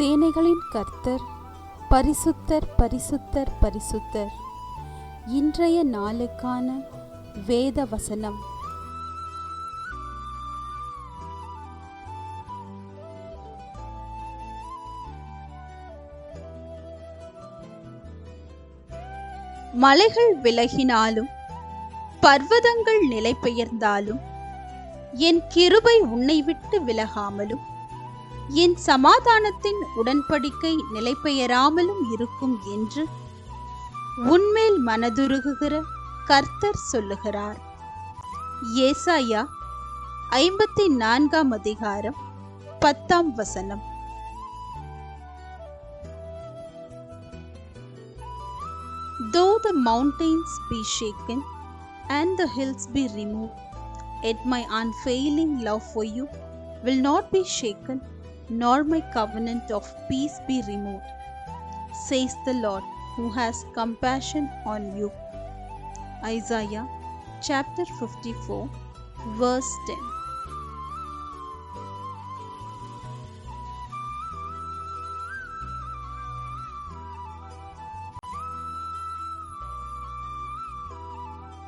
சேனைகளின் கர்த்தர் பரிசுத்தர் பரிசுத்தர் பரிசுத்தர். இன்றைய நாளுக்கான வேத வசனம் மலைகள் விலகினாலும் பர்வதங்கள் நிலை பெயர்ந்தாலும் என் கிருபை உன்னை விட்டு விலகாமலும் என் சமாதானத்தின் உடன்படிக்கை நிலைபெயராமலும் இருக்கும் என்று உன்மேல் மனதுருகுகிற கர்த்தர் சொல்லுகிறார் ஏசாயா ஐம்பத்தி நான்காம் அதிகாரம் பத்தாம் வசனம் Though the mountains be shaken and the hills be removed, yet my unfailing love for you will not be shaken, nor my covenant of peace be removed, says the Lord, who has compassion on you. Isaiah chapter 54, verse 10.